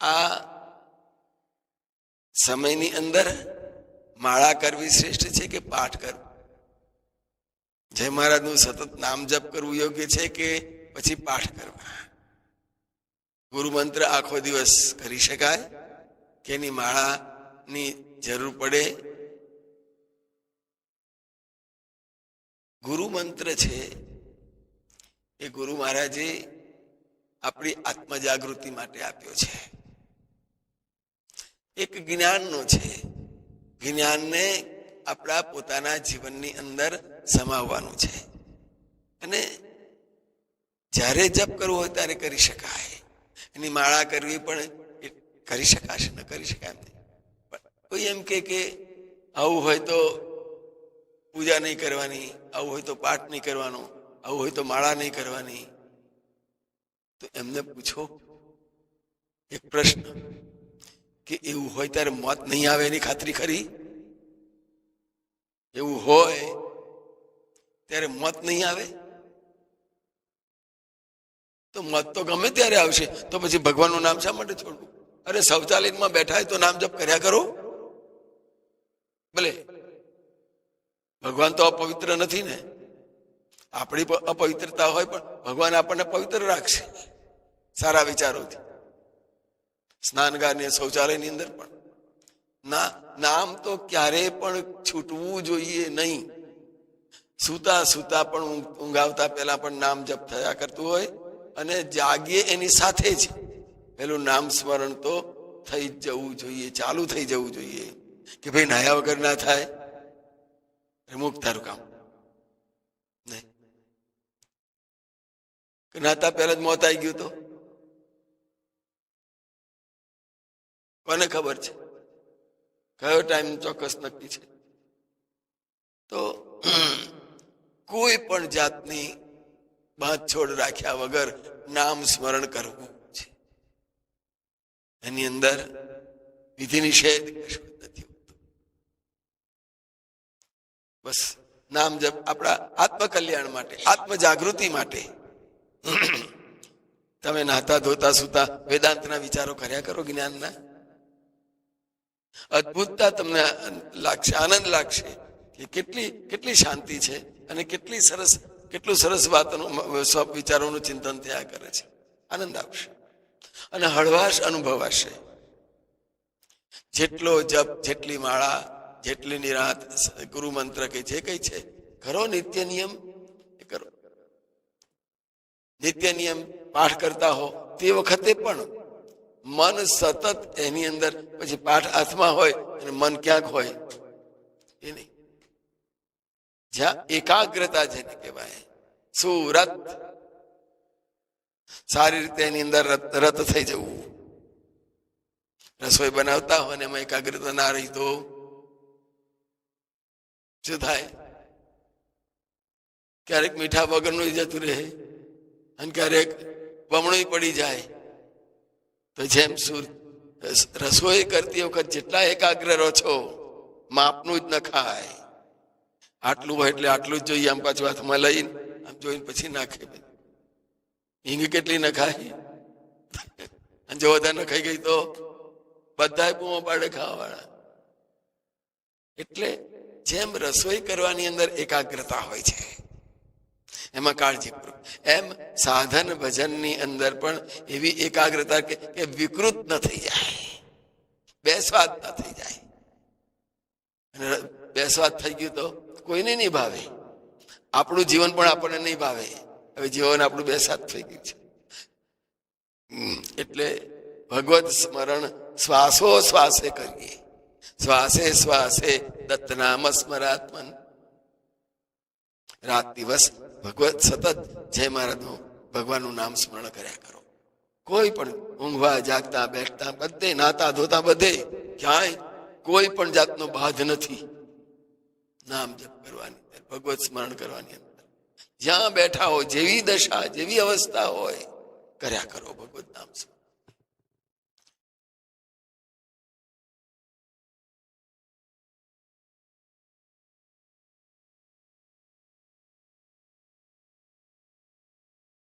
આ સમયની અંદર માળા કરવી શ્રેષ્ઠ છે કે પાઠ કરવો? જય મહારાજનું સતત નામ જપ કરવું યોગ્ય છે કે પછી પાઠ કરવા? ગુરુ મંત્ર આખો દિવસ કરી શકાય કે એની માળાની જરૂર પડે? ગુરુ મંત્ર છે એ ગુરુ મહારાજે આપણી આત્મજાગૃતિ માટે આપ્યો છે. એક જ્ઞાનનો છે. જ્ઞાનને આપણા પોતાના જીવનની અંદર સમાવવાનું છે. અને જ્યારે જપ કરવો હોય ત્યારે કરી શકાય. એની માળા કરવી પણ કરી શકાશે ન કરી શકાય પણ કોઈ એમ કે કે આવું હોય તો પૂજા નહીં કરવાની, આવું હોય તો પાઠ નહીં કરવાનો, આવું હોય તો માળા નહીં કરવાની. તો એમને પૂછો, એક પ્રશ્ન. કે એવું હોય ત્યારે મોત નહીં આવે એની ખાતરી ખરી? એવું હોય ત્યારે મોત નહીં આવે? તો મોત તો ગમે ત્યારે આવશે. તો પછી ભગવાનનું નામ શા માટે છોડવું? અરે શૌચાલયમાં બેઠા હોય તો નામ જપ કર્યા કરો. ભલે. ભગવાન તો અપવિત્ર નથી ને. આપણી અપવિત્રતા હોય પણ ભગવાન આપણને પવિત્ર રાખશે. સારા વિચારોથી. સ્નાનગાર ને શૌચાલયની અંદર પણ. ના, નામ તો ક્યારેય પણ છૂટવું જોઈએ નહીં. સૂતા સૂતા પણ ઊંઘાવતા પહેલા પણ નામ જપ થયા કરતું હોય અને જાગીએ એની સાથે જ. પેલું નામ સ્મરણ તો થઈ જવું જોઈએ, ચાલુ થઈ જવું જોઈએ. કે ભાઈ નાયા વગર ના થાય. મુક તારું કામ. નહીં. નાતા પહેલા જ મોત આવી ગયું તો? કોને ખબર છે? કયો ટાઈમ ચોક્કસ નક્કી છે? તો, કોઈ પણ જાતની બાંધછોડ રાખ્યા વગર નામ સ્મરણ કરવું છે. એની અંદર વિધિ નિષેધ કશું નથી હોતું. બસ, નામ જપ આપણા આત્મકલ્યાણ માટે આત્મ જાગૃતિ માટે. તમે નાતા ધોતા સુતા વેદાંતના વિચારો કર્યા કરો જ્ઞાનના? અદ્ભુતતા તમને લાગશે, આનંદ લાગશે કે કેટલી કેટલી શાંતિ છે અને કેટલી સરસ, કેટલું સરસ વાતનું વિચારોનું ચિંતન થયા કરે છે. આનંદ આવશે. અને હળવાશ અનુભવાશે જેટલો જપ, જેટલી માળા, જેટલી નિરાત, ગુરુ મંત્ર કે જે કઈ છે, કરો નિત્ય નિયમ કરો. નિત્ય નિયમ પાઠ કરતા હો તે વખતે પણ મન સતત એની અંદર પછી પાઠ હાથમાં હોય અને મન ક્યાંક હોય. એ નહીં. જ્યાં એકાગ્રતા જેને કહેવાય. સુરત. સારી રીતે એની અંદર રત થઈ જવું. રસોઈ બનાવતા હોય ને એમાં એકાગ્રતા ના રહી તો શું થાય? ક્યારેક મીઠા વગરનું જતું રહે અને ક્યારેક બમણું પડી જાય. તો જેમ સુર રસોઈ કરતી વખત જેટલા એકાગ્ર રહો છો, માપનું જ ન ખાય. આટલું હોય એટલે આટલું જ જોઈએ, આમ પાછું હાથમાં લઈને, આમ જોઈને પછી નાખે હિંગ કેટલી નખાય અને જો વધારે નખાઈ ગઈ તો બધા બૂમો પાડે ખાવાવાળા. એટલે જેમ રસોઈ કરવાની અંદર એકાગ્રતા હોય છે એમાં કાળજીપૂર્વક એમ સાધન ભજનની અંદર પણ એવી એકાગ્રતા કે વિકૃત ન થઈ જાય. બેસ્વાદ ન થઈ જાય. અને બેસ્વાદ થઈ ગયું તો કોઈને નહીં ભાવે. આપણું જીવન પણ આપણને નહીં ભાવે. હવે જીવન આપણું બેસાદ થઈ ગયું છે. એટલે ભગવત સ્મરણ શ્વાસો શ્વાસે કરીએ. શ્વાસે શ્વાસે દત્તનામ સ્મરાત્મન. રાત દિવસ ભગવત સતત જય મહારાજનું ભગવાનનું નામ સ્મરણ કર્યા કરો. કોઈ પણ ઊંઘવા, જાગતા બેઠતા બધે નાતા ધોતા બધે ક્યાંય કોઈ પણ જાતનો બાધ નથી. નામ જપ કરવાની અંદર ભગવત સ્મરણ કરવાની અંદર. જ્યાં બેઠા હોય જેવી દશા, જેવી અવસ્થા હોય, કર્યા કરો ભગવત નામ સ્મરણ.